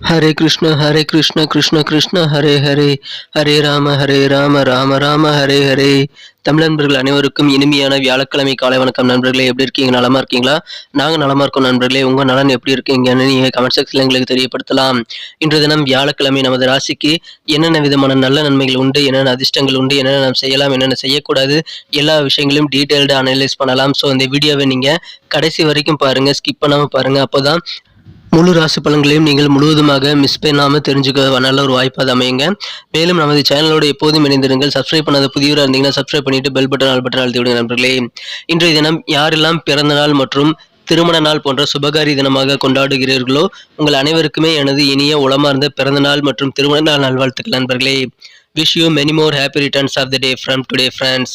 ஹரே கிருஷ்ண ஹரே கிருஷ்ண கிருஷ்ண கிருஷ்ண ஹரே ஹரே. ஹரே ராம ஹரே ராம ராம ராம ஹரே ஹரே. தமிழ் நண்பர்கள் அனைவருக்கும் இனிமையான வியாழக்கிழமை காலை வணக்கம் நண்பர்களே. எப்படி இருக்கீங்க? நலமா இருக்கீங்களா? நாங்கள் நலமா இருக்கோம் நண்பர்களே. உங்க நலன் எப்படி இருக்கீங்கன்னு நீங்கள் கமெண்ட் செக்ஷன்ல எங்களுக்கு தெரியப்படுத்தலாம். இன்று தினம் வியாழக்கிழமை நமது ராசிக்கு என்னென்ன விதமான நல்ல நன்மைகள் உண்டு என்னென்ன அதிர்ஷ்டங்கள் உண்டு என்னென்ன நாம் செய்யலாம் என்னென்ன செய்யக்கூடாது எல்லா விஷயங்களையும் டீட்டெயில்டு அனலைஸ் பண்ணலாம். ஸோ இந்த வீடியோவை நீங்கள் கடைசி வரைக்கும் பாருங்க ஸ்கிப் பண்ணாமல் பாருங்க. அப்போதான் முழு ராசி பலன்களையும் நீங்கள் முழுவதுமாக மிஸ் பண்ணாமல் தெரிஞ்சுக்க நல்ல ஒரு வாய்ப்பாக அது அமையுங்க. மேலும் நமது சேனலோட எப்போதும் இணைந்திருங்கள். சப்ஸ்கிரைப் பண்ணாத புதியவராக இருந்தீங்கன்னா சப்ஸ்கிரைப் பண்ணிட்டு பெல் பட்டன் ஆல் பட்டன் அழுத்தி விடுங்க நண்பர்களே. இன்றைய தினம் யாரெல்லாம் பிறந்த நாள் மற்றும் திருமண நாள் போன்ற சுபகாரி தினமாக கொண்டாடுகிறீர்களோ உங்கள் அனைவருக்குமே எனது இனிய உளமார்ந்த பிறந்த நாள் மற்றும் திருமண நாள் நல்வாழ்த்துக்கள் நண்பர்களே. Wish you many more happy returns of the day from today friends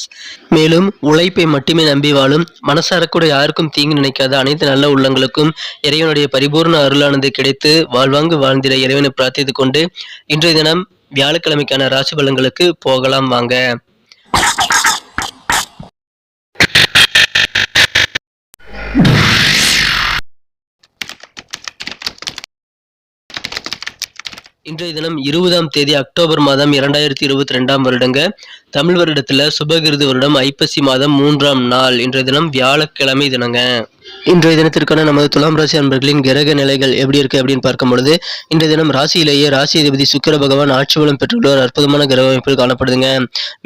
மேலும் உழைப்பை மட்டுமே நம்பி வாழும் மனசார கூட யாருக்கும் தீங்கு நினைக்காத அனைத்து நல்ல உள்ளங்களுக்கும் இறைவனுடைய பரிபூர்ண அருளானது கிடைத்து வாழ்வாங்கு வாழ்ந்திட இறைவனை பிரார்த்தித்துக் கொண்டு இன்றைய தினம் வியாழக்கிழமைக்கான ராசி பலன்களுக்கு போகலாம் வாங்க. இன்றைய தினம் இருபதாம் தேதி அக்டோபர் மாதம் இரண்டாயிரத்தி இருபத்தி ரெண்டாம் வருடங்க. தமிழ் வருடத்துல சுபகிருது வருடம் ஐப்பசி மாதம் மூன்றாம் நாள். இன்றைய தினம் வியாழக்கிழமை தினங்க. இன்றைய தினத்திற்கான நமது துலாம் ராசி அன்பர்களின் கிரக நிலைகள் எப்படி இருக்கு அப்படின்னு பார்க்கும் பொழுது இன்றைய தினம் ராசியிலேயே ராசி அதிபதி சுக்கர பகவான் ஆட்சி பலம் பெற்றுள்ள ஒரு அற்புதமான கிரக அமைப்பில் காணப்படுதுங்க.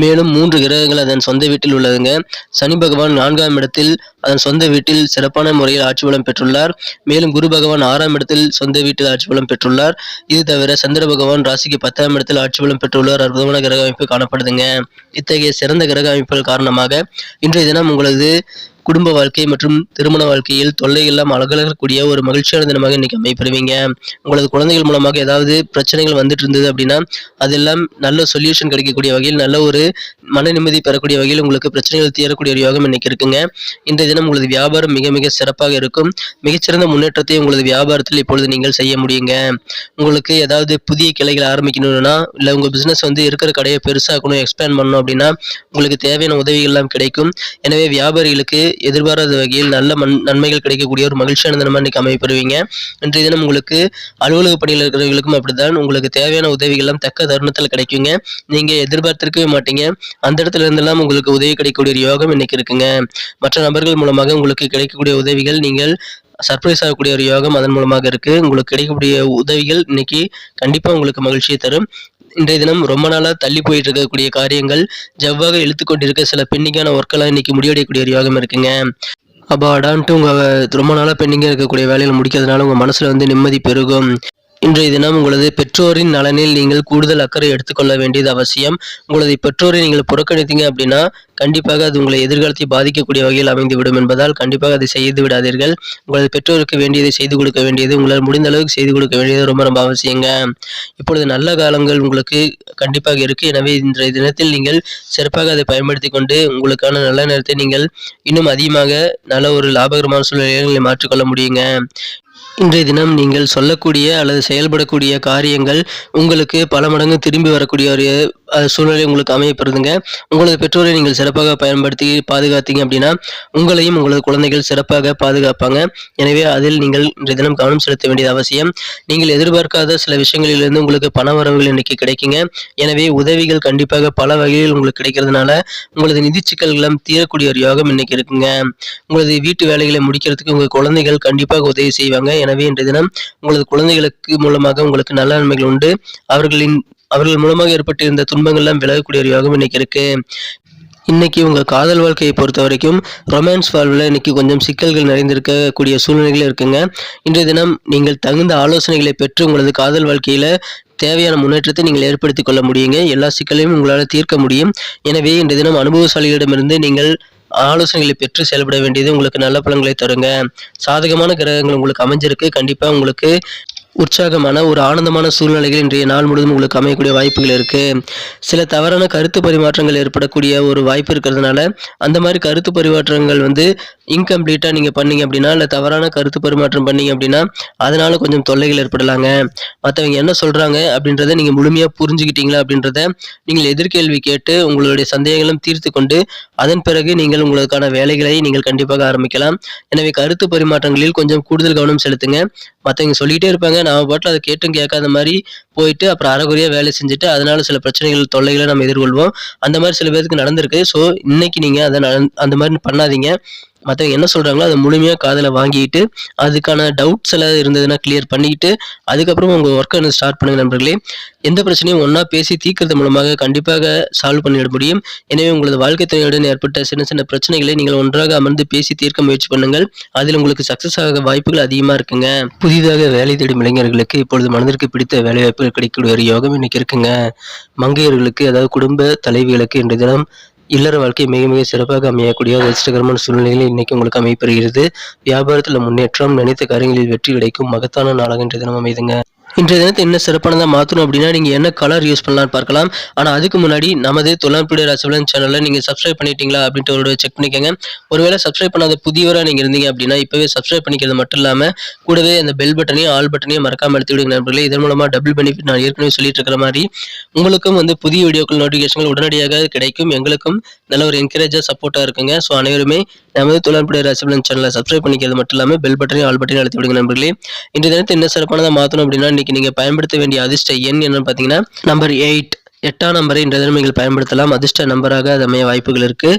மேலும் மூன்று கிரகங்கள் அதன் சொந்த வீட்டில் உள்ளதுங்க. சனி பகவான் நான்காம் இடத்தில் அதன் சொந்த வீட்டில் சிறப்பான முறையில் ஆட்சி பலம் பெற்றுள்ளார். மேலும் குரு பகவான் ஆறாம் இடத்தில் சொந்த வீட்டில் ஆட்சி பலம் பெற்றுள்ளார். இது தவிர சந்திர பகவான் ராசிக்கு பத்தாம் இடத்தில் ஆட்சி பலம் பெற்றுள்ளார் அற்புதமான கிரக அமைப்பு காணப்படுதுங்க. இத்தகைய சிறந்த கிரக அமைப்புகள் காரணமாக இன்றைய தினம் உங்களது குடும்ப வாழ்க்கை மற்றும் திருமண வாழ்க்கையில் தொல்லை எல்லாம் அழகழகக்கூடிய ஒரு மகிழ்ச்சியான தினமாக இன்னைக்கு அமைப்பெறுவீங்க உங்களது குழந்தைகள் மூலமாக ஏதாவது பிரச்சனைகள் வந்துட்டு இருந்தது அப்படின்னா அதெல்லாம் நல்ல சொல்யூஷன் கிடைக்கக்கூடிய வகையில் நல்ல ஒரு மன நிம்மதி பெறக்கூடிய வகையில் உங்களுக்கு பிரச்சனைகள் தீரக்கூடிய ஒரு யோகம் இன்னைக்கு இருக்குங்க. இந்த தினம் உங்களது வியாபாரம் மிக மிக சிறப்பாக இருக்கும். மிகச்சிறந்த முன்னேற்றத்தை உங்களது வியாபாரத்தில் இப்பொழுது நீங்கள் செய்ய முடியுங்க. உங்களுக்கு ஏதாவது புதிய கிளைகள் ஆரம்பிக்கணும்னா இல்லை உங்கள் பிஸ்னஸ் வந்து இருக்கிற கடையை பெருசாக்கணும் எக்ஸ்பேண்ட் பண்ணணும் அப்படின்னா உங்களுக்கு தேவையான உதவிகள்லாம் கிடைக்கும். எனவே வியாபாரிகளுக்கு எதிர்பாராத வகையில் நல்ல மண் நன்மைகள் கிடைக்கக்கூடிய ஒரு மகிழ்ச்சியான தினமாக இன்னைக்கு அமைப்பெறுவீங்க இன்றைய தினம் உங்களுக்கு அலுவலக பணியில் இருக்கிறவங்களுக்கும் அப்படித்தான் உங்களுக்கு தேவையான உதவிகள்லாம் தக்க தருணத்தில் கிடைக்குங்க. நீங்க எதிர்பார்த்திருக்கவே மாட்டீங்க. அந்த இடத்துல இருந்தெல்லாம் உங்களுக்கு உதவி கிடைக்கக்கூடிய ஒரு யோகம் இன்னைக்கு இருக்குங்க. மற்ற நபர்கள் மூலமாக உங்களுக்கு கிடைக்கக்கூடிய உதவிகள் நீங்கள் சர்ப்ரைஸ் ஆகக்கூடிய ஒரு யோகம் அதன் மூலமாக இருக்கு. உங்களுக்கு கிடைக்கக்கூடிய உதவிகள் இன்னைக்கு கண்டிப்பா உங்களுக்கு மகிழ்ச்சியை தரும். இன்றைய தினம் ரொம்ப நாளா தள்ளி போயிட்டு இருக்கக்கூடிய காரியங்கள் ஜவ்வாக இழுத்து கொண்டிருக்க சில பெண்டிங்கான ஒர்க்கெல்லாம் இன்னைக்கு முடிவடையக்கூடிய ஒரு யோகம் இருக்குங்க. அப்பாடான்ட்டு உங்க ரொம்ப நாளா பெண்டிங்காக இருக்கக்கூடிய வேலைகளை முடிக்கிறதுனால உங்க மனசுல வந்து நிம்மதி பெருகும். இன்றைய தினம் உங்களது பெற்றோரின் நலனில் நீங்கள் கூடுதல் அக்கறை எடுத்துக்கொள்ள வேண்டியது அவசியம். உங்களது பெற்றோரை நீங்கள் புறக்கணித்தீங்க அப்படின்னா கண்டிப்பாக அது உங்களை எதிர்காலத்தை பாதிக்கக்கூடிய வகையில் அமைந்துவிடும் என்பதால் கண்டிப்பாக அதை செய்து விடாதீர்கள். உங்களது பெற்றோருக்கு வேண்டியதை செய்து கொடுக்க வேண்டியது உங்களால் முடிந்த அளவுக்கு செய்து கொடுக்க வேண்டியது ரொம்ப ரொம்ப அவசியங்க. இப்பொழுது நல்ல காலங்கள் உங்களுக்கு கண்டிப்பாக இருக்கு. எனவே இன்றைய தினத்தில் நீங்கள் சிறப்பாக அதை பயன்படுத்தி கொண்டு உங்களுக்கான நல்ல நேரத்தை நீங்கள் இன்னும் அதிகமாக நல்ல ஒரு லாபகரமான சூழ்நிலைகளை மாற்றிக்கொள்ள முடியுங்க. இன்றைய தினம் நீங்கள் சொல்லக்கூடிய அல்லது செயல்படக்கூடிய காரியங்கள் உங்களுக்கு பல மடங்கு திரும்பி வரக்கூடிய ஒரு சூழ்நிலை உங்களுக்கு அமையப்படுதுங்க உங்களது பெற்றோரை நீங்கள் சிறப்பாக பயன்படுத்தி பாதுகாத்தீங்க அப்படின்னா உங்களையும் உங்களது குழந்தைகள் சிறப்பாக பாதுகாப்பாங்க. எனவே அதில் நீங்கள் இன்றைய தினம் கவனம் செலுத்த வேண்டியது அவசியம். நீங்கள் எதிர்பார்க்காத சில விஷயங்களிலிருந்து உங்களுக்கு பண வரவுகள் இன்னைக்கு கிடைக்குங்க. எனவே உதவிகள் கண்டிப்பாக பல வகையில் உங்களுக்கு கிடைக்கிறதுனால உங்களது நிதி சிக்கல்களும் தீரக்கூடிய ஒரு யோகம் இன்னைக்கு இருக்குங்க. உங்களது வீட்டு வேலைகளை முடிக்கிறதுக்கு உங்கள் குழந்தைகள் கண்டிப்பாக உதவி செய்வாங்க. எனவே இன்றைய தினம் உங்களது குழந்தைகளுக்கு மூலமாக உங்களுக்கு நல்ல நன்மைகள் உண்டு. அவர்களின் அவர்கள் மூலமாக ஏற்பட்டிருந்த துன்பங்கள்லாம் விலகக்கூடிய ஒரு யோகம் இன்னைக்கு இருக்கு. இன்னைக்கு உங்க காதல் வாழ்க்கையை பொறுத்த வரைக்கும் ரொமான்ஸ் வாழ்வில் இன்னைக்கு கொஞ்சம் சிக்கல்கள் நிறைந்திருக்கக்கூடிய சூழ்நிலைகள் இருக்குங்க. இன்றைய தினம் நீங்கள் தகுந்த ஆலோசனைகளை பெற்று உங்களது காதல் வாழ்க்கையில தேவையான முன்னேற்றத்தை நீங்கள் ஏற்படுத்திக் கொள்ள முடியுங்க. எல்லா சிக்கலையும் உங்களால் தீர்க்க முடியும். எனவே இன்றைய தினம் அனுபவசாலிகளிடமிருந்து நீங்கள் ஆலோசனைகளை பெற்று செயல்பட வேண்டியது உங்களுக்கு நல்ல பலன்களை தருங்க. சாதகமான கிரகங்கள் உங்களுக்கு அமைஞ்சிருக்கு. கண்டிப்பாக உங்களுக்கு உற்சாகமான ஒரு ஆனந்தமான சூழ்நிலைகள் இன்றைய நாள் முழுவதும் உங்களுக்கு அமையக்கூடிய வாய்ப்புகள் இருக்குது சில தவறான கருத்து பரிமாற்றங்கள் ஏற்படக்கூடிய ஒரு வாய்ப்பு இருக்கிறதுனால அந்த மாதிரி கருத்து பரிமாற்றங்கள் வந்து இன்கம்ப்ளீட்டாக நீங்கள் பண்ணீங்க அப்படின்னா இல்லை தவறான கருத்து பரிமாற்றம் பண்ணீங்க அப்படின்னா அதனால் கொஞ்சம் தொல்லைகள் ஏற்படலாங்க. மற்றவங்க என்ன சொல்கிறாங்க அப்படின்றத நீங்கள் முழுமையாக புரிஞ்சுக்கிட்டீங்களா அப்படின்றத நீங்கள் எதிர்கேள்வி கேட்டு உங்களுடைய சந்தேகங்களும் தீர்த்து கொண்டு அதன் பிறகு நீங்கள் உங்களுக்கான வேலைகளை நீங்கள் கண்டிப்பாக ஆரம்பிக்கலாம். எனவே கருத்து பரிமாற்றங்களில் கொஞ்சம் கூடுதல் கவனம் செலுத்துங்க. மற்றவங்க சொல்லிகிட்டே இருப்பாங்க நாம பாட்டில் அதை கேட்டும் கேட்காத மாதிரி போயிட்டு அப்புறம் அறகுறையாக வேலை செஞ்சுட்டு அதனால சில பிரச்சனைகள் தொல்லைகளை நம்ம எதிர்கொள்வோம். அந்த மாதிரி சில பேருக்கு நடந்திருக்கு. ஸோ இன்னைக்கு நீங்கள் அதை அந்த மாதிரி பண்ணாதீங்க. மற்றவங்க என்ன சொல்கிறாங்களோ அதை முழுமையாக காதில் வாங்கிட்டு அதுக்கான டவுட்ஸ் எல்லாம் இருந்ததுன்னா கிளியர் பண்ணிக்கிட்டு அதுக்கப்புறம் உங்கள் ஒர்க்கை வந்து ஸ்டார்ட் பண்ணுங்கள் நண்பர்களே. எந்த பிரச்சனையும் ஒன்றா பேசி தீர்க்கறது மூலமாக கண்டிப்பாக சால்வ் பண்ணிட முடியும். எனவே உங்களது வாழ்க்கை துணையுடன் ஏற்பட்ட சின்ன சின்ன பிரச்சனைகளை நீங்கள் ஒன்றாக அமர்ந்து பேசி தீர்க்க முயற்சி பண்ணுங்கள். அதில் உங்களுக்கு சக்ஸஸ் ஆக வாய்ப்புகள் அதிகமாக இருக்குங்க. புதிதாக வேலை தேடும் இளைஞர்களுக்கு இப்பொழுது மனதிற்கு பிடித்த வேலை வாய்ப்புகள் கிடைக்கக்கூடிய ஒரு யோகம் இன்னைக்கு இருக்குங்க. மங்கையர்களுக்கு அதாவது குடும்ப தலைவிகளுக்கு இன்றைய தினம் இல்லற வாழ்க்கை மிக மிக சிறப்பாக அமையக்கூடிய ஒரு அதிர்ஷ்டகரமான சூழ்நிலையில் இன்னைக்கு உங்களுக்கு அமைப்பெறுகிறது வியாபாரத்தில் முன்னேற்றம் நினைத்த காரியங்களில் வெற்றி கிடைக்கும் மகத்தான நாளாக இன்றைய தினம் அமைதுங்க. இன்றைய தினத்தை என்ன சிறப்பானதாக மாற்றணும் அப்படின்னா நீங்கள் என்ன கலர் யூஸ் பண்ணலாம்னு பார்க்கலாம். ஆனால் அதுக்கு முன்னாடி நமது தொழில்நுட்ப ராசிபலன் சேனலில் நீங்கள் சப்ஸ்கிரைப் பண்ணிட்டீங்களா அப்படின்ட்டு ஒரு செக் பண்ணிக்கோங்க. ஒருவேளை சப்ஸ்கிரைப் பண்ணாத புதியவராக நீங்கள் இருந்தீங்க அப்படின்னா இப்போவே சப்ஸ்கிரைப் பண்ணிக்கிறது மட்டும் இல்லாமல் கூடவே அந்த பெல் பட்டனையும் ஆல் பட்டனையும் மறக்காமல் எடுத்துவிடுங்க விடுங்க நண்பர்களே. இதன் மூலமாக டபுள் பெனிஃபிட் நான் ஏற்கனவே சொல்லிட்டு இருக்கிற மாதிரி உங்களுக்கும் வந்து புதிய வீடியோக்கள் நோட்டிஃபிகேஷன்கள் உடனடியாக கிடைக்கும். எங்களுக்கும் நல்ல ஒரு என்கரேஜாக சப்போர்ட்டாக இருக்குங்க. ஸோ அனைவருமே நமது தொழில்நுட்ப ராசிபலன் சேனலை சப்ஸ்கிரைப் பண்ணிக்கிறது மட்டும் இல்லாமல் பெல் பட்டனையும் ஆல் பட்டனையும் அழுத்தி விடுங்க நண்பர்களே. இன்றைய தினத்தை என்ன சிறப்பானதாக மாற்றணும் அப்படின்னா இன்னைக்கு நீங்கள் பயன்படுத்த வேண்டிய அதிர்ஷ்ட எண் என்னன்னு பார்த்தீங்கன்னா நம்பர் எயிட் எட்டாம் நம்பரை இன்றைய தினம் நீங்கள் பயன்படுத்தலாம். அதிர்ஷ்ட நம்பராக அது அமைய வாய்ப்புகள் இருக்கு.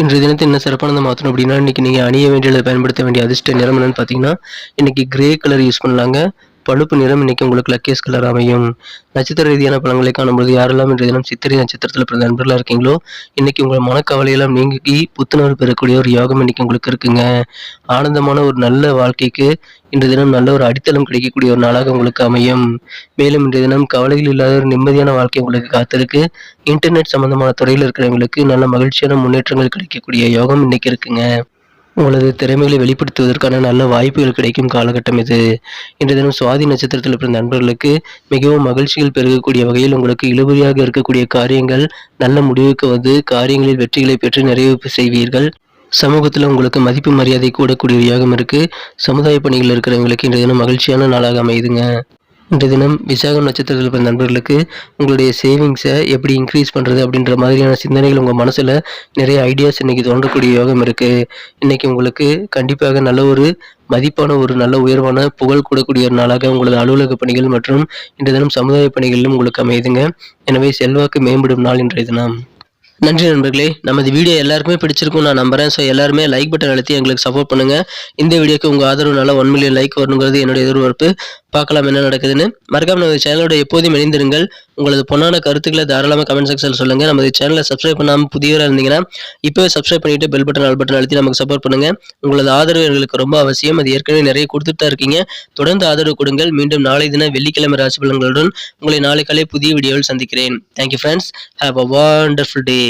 இன்றைய தினத்தை என்ன சிறப்பானதை மாற்றணும் அப்படின்னா இன்னைக்கு நீங்கள் அணிய வேண்டியதை பயன்படுத்த வேண்டிய அதிர்ஷ்ட நிறம் என்னன்னு பார்த்தீங்கன்னா இன்னைக்கு கிரே கலர் யூஸ் பண்ணலாங்க. பழுப்பு நிறம் இன்னைக்கு உங்களுக்கு லக்கேஸ் கலர் அமையும். நட்சத்திர ரீதியான பலன்களை காணும்போது யாரெல்லாம் இன்றைய தினம் சித்திரை நட்சத்திரத்தில் பிறந்த நண்பர்களாக இருக்கீங்களோ இன்னைக்கு உங்கள் மனக்கவலையெல்லாம் நீங்கி புத்துணர்வு பெறக்கூடிய ஒரு யோகம் இன்னைக்கு உங்களுக்கு இருக்குங்க. ஆனந்தமான ஒரு நல்ல வாழ்க்கைக்கு இன்றைய தினம் நல்ல ஒரு அடித்தளம் கிடைக்கக்கூடிய ஒரு நாளாக உங்களுக்கு அமையும். மேலும் இன்றைய தினம் கவலைகள் இல்லாத ஒரு நிம்மதியான வாழ்க்கை உங்களுக்கு காத்திருக்கு. இன்டர்நெட் சம்பந்தமான துறையில் இருக்கிறவங்களுக்கு நல்ல மகிழ்ச்சியான முன்னேற்றங்கள் கிடைக்கக்கூடிய யோகம் இன்னைக்கு இருக்குங்க. உங்களது திறமைகளை வெளிப்படுத்துவதற்கான நல்ல வாய்ப்புகள் கிடைக்கும் காலகட்டம் இது. இன்றைய தினம் சுவாதி நட்சத்திரத்தில் பிறந்த நண்பர்களுக்கு மிகவும் மகிழ்ச்சிகள் பெருகக்கூடிய வகையில் உங்களுக்கு இழுபறியாக இருக்கக்கூடிய காரியங்கள் நல்ல முடிவுக்கு வந்து காரியங்களில் வெற்றிகளை பெற்று நிறைவு செய்வீர்கள். சமூகத்தில் உங்களுக்கு மதிப்பு மரியாதை கூடக்கூடிய வகையாகவும் இருக்குது சமுதாய பணிகள் இருக்கிறவங்களுக்கு இன்றைய தினம் மகிழ்ச்சியான நாளாக அமையுதுங்க. இன்றைய தினம் விசாகம் நட்சத்திரத்தில் பிறந்த நண்பர்களுக்கு உங்களுடைய சேவிங்ஸை எப்படி இன்க்ரீஸ் பண்ணுறது அப்படின்ற மாதிரியான சிந்தனைகள் உங்கள் மனசில் நிறைய ஐடியாஸ் இன்னைக்கு தோன்றக்கூடிய யோகம் இருக்குது இன்னைக்கு உங்களுக்கு கண்டிப்பாக நல்ல ஒரு மதிப்பான ஒரு நல்ல உயர்வான புகழ் கூடக்கூடிய ஒரு நாளாக உங்களது அலுவலக பணிகள் மற்றும் இன்றைய தினம் சமுதாய பணிகளிலும் உங்களுக்கு அமையுதுங்க. எனவே செல்வாக்கு மேம்படும் நாள் இன்றைய தினம். நன்றி நண்பர்களே. நமது வீடியோ எல்லாருக்குமே பிடிச்சிருக்கும் நான் நம்புறேன். ஸோ எல்லாருமே லைக் பட்டன் அழுத்தி எங்களுக்கு சப்போர்ட் பண்ணுங்க. இந்த வீடியோக்கு உங்கள் ஆதரவு ஒன் மில்லியன் லைக் வரணுங்கிறது என்னுடைய எதிர்பார்ப்பு. பார்க்கலாம் என்ன நடக்குதுன்னு. மறக்காம நமது சேனலோட எப்போதும் இணைந்திருங்கள். உங்களது பொண்ணான கருத்துக்களை தாராளமாக கமெண்ட் செக்ஷனில் சொல்லுங்க. நமது சேனலை சப்ஸ்கிரைப் பண்ணாமல் புதியவராக இருந்தீங்கன்னா இப்போவே சப்ஸ்கிரைப் பண்ணிட்டு பெல் பட்டன் ஆல் பட்டன் அழுத்தி நமக்கு சப்போர்ட் பண்ணுங்க. உங்களது ஆதரவு எங்களுக்கு ரொம்ப அவசியம். அது ஏற்கனவே நிறைய கொடுத்துட்டு தான் இருக்கீங்க. தொடர்ந்து ஆதரவு கொடுங்கள். மீண்டும் நாளை தினம் வெள்ளிக்கிழமை ராசி பலன்களுடன் உங்களை நாளை காலை புதிய வீடியோவில் சந்திக்கிறேன். Thank you friends have a wonderful day